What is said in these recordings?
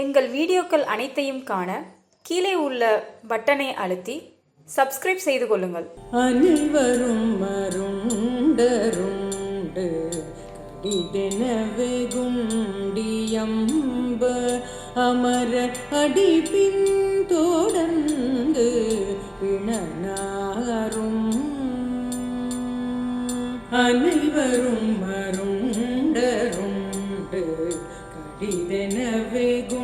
எங்கள் வீடியோக்கள் அனைத்தையும் காண கீழே உள்ள பட்டனை அழுத்தி சப்ஸ்கிரைப் செய்து கொள்ளுங்கள். அனைவரும் மருண்டருண்டு கடிதெனவே குண்டியம்ப அமர அடிப்பின் தொடர்ந்து பிணனாரும். அனைவரும் மருண்டருண்டு கடிதெனவே குண்டியம்ப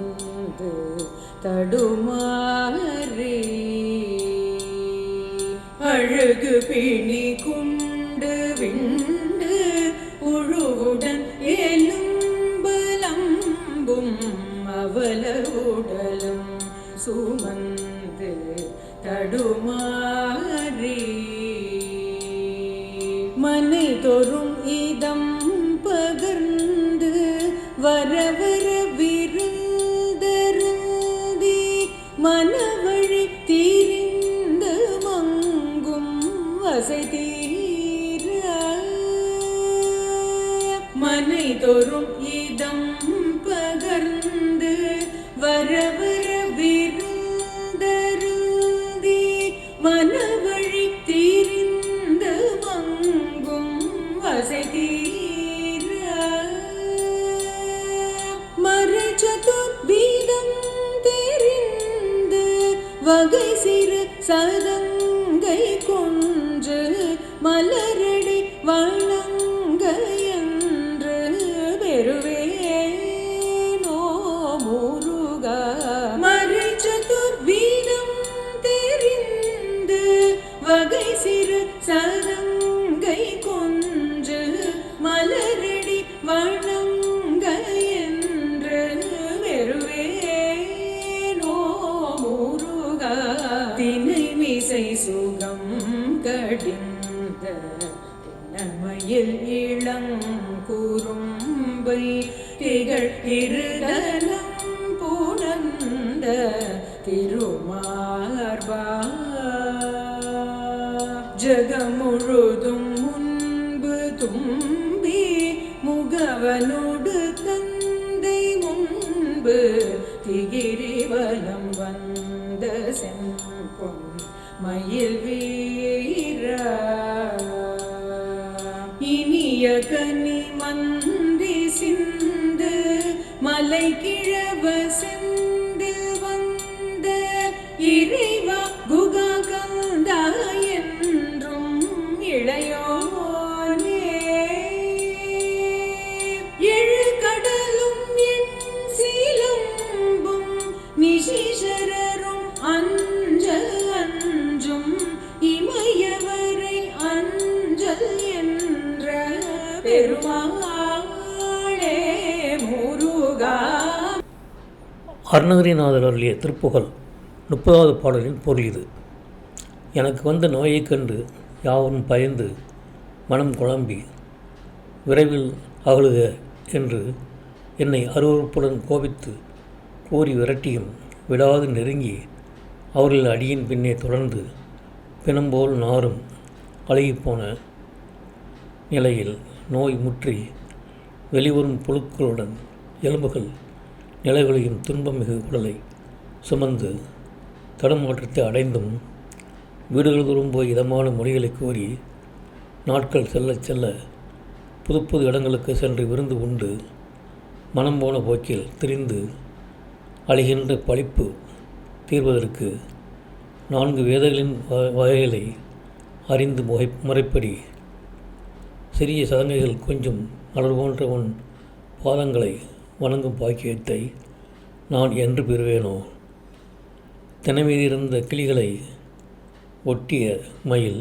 வந்து தடுமாறி அழகு பிணி குண்டு விண்டு உழுவுடன் எலும்பலம்பும் அவல உடலும் சுமந்து தடுமாறி மனை தோறும் இதம் பகர்ந்து வர மனவழி தீர்ந்து மங்கும் வசை மனை தோறும் இதம் பகர்ந்து வரவர விருந்தருந்தி மனவழி தீர்ந்து மங்கும் வசை வகை சிறு சதங்கை கொன்று மலரடி வணங்க என்று பெறுவேனோ முருகா. மரச்சதுர்பீதம் தெரிந்து வகை சிறு சதங்கை கொன்று மலரடி வணங்க இசை சுகம் கடிந்த தினமயில் இளங்குறும்பை திகழ் இருதலம் புணர்ந்த திருமார்பா ஜகமுழுதும் முன்பு தும்பி முகவனோடு தந்தை முன்பு திகிரி வலம் வந்த செம்பொன் மயில் வீரா. இனிய கனி மந்தி சிந்து மலை கிழவ செந்தில் வந்த இறைவா அருணகிரிநாதர் அருளிய திருப்புகழ் முப்பதாவது பாடலின் பொருள் இது. எனக்கு வந்த நோயைக் கண்டு யாவரும் பயந்து மனம் குழம்பி விரைவில் அகழுக என்று என்னை அருவறுப்புடன் கோபித்து கூறி விரட்டியும் விடாது நெருங்கி அவர்கள் அடியின் பின்னே தொடர்ந்து பிணம்போல் நாரும் அழுகிப்போன நிலையில் நோய் முற்றி வெளிவரும் புழுக்களுடன் எலும்புகள் நிலைகளையும் துன்பமிகு உடலை சுமந்து தடுமாற்றத்தை அடைந்தும் வீடுகள் தோறும் போய் இதமான மொழிகளை கூறி நாட்கள் செல்ல செல்ல புது புது இடங்களுக்கு சென்று விருந்து உண்டு மனம் போன போக்கில் திரிந்து அழிகின்ற பழிப்பு தீர்வதற்கு நான்கு வேதங்களின் வ- வகைகளை அறிந்து முறை முறைப்படி சிறிய சதங்கைகள் கொஞ்சம் மலர் போன்ற உன் பாதங்களை வணங்கும் பாக்கியத்தை நான் என்று பெறுவேனோ? தினமீதிருந்த கிளிகளை ஒட்டிய மயில்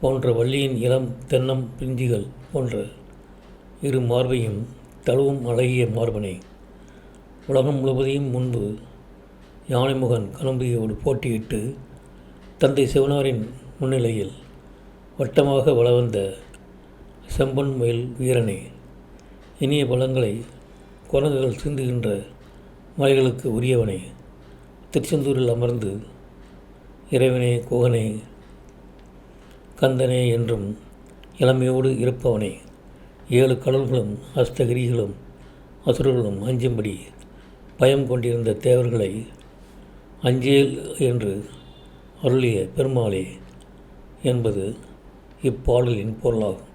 போன்ற வள்ளியின் இளம் தென்னம் பிஞ்சுகள் போன்ற இரு மார்பையும் தழுவும் அழகிய மார்பனை உலகம் முழுவதையும் முன்பு யானைமுகன் கலம்பியோடு போட்டியிட்டு தந்தை சிவனாரின் முன்னிலையில் வட்டமாக வளவந்த செம்பன் மயில் வீரனே இனிய பழங்களை குரங்குகள் சிந்துகின்ற மலைகளுக்கு உரியவனே. திருச்செந்தூரில் அமர்ந்து இறைவனே குகனே கந்தனே என்றும் இளமையோடு இருப்பவனே. ஏழு கடல்களும் அஸ்தகிரிகளும் அசுரர்களும் அஞ்சும்படி பயம் கொண்டிருந்த தேவர்களை அஞ்சேல் என்று அருளிய பெருமாளே என்பது இப்பாடலின் பொருளாகும்.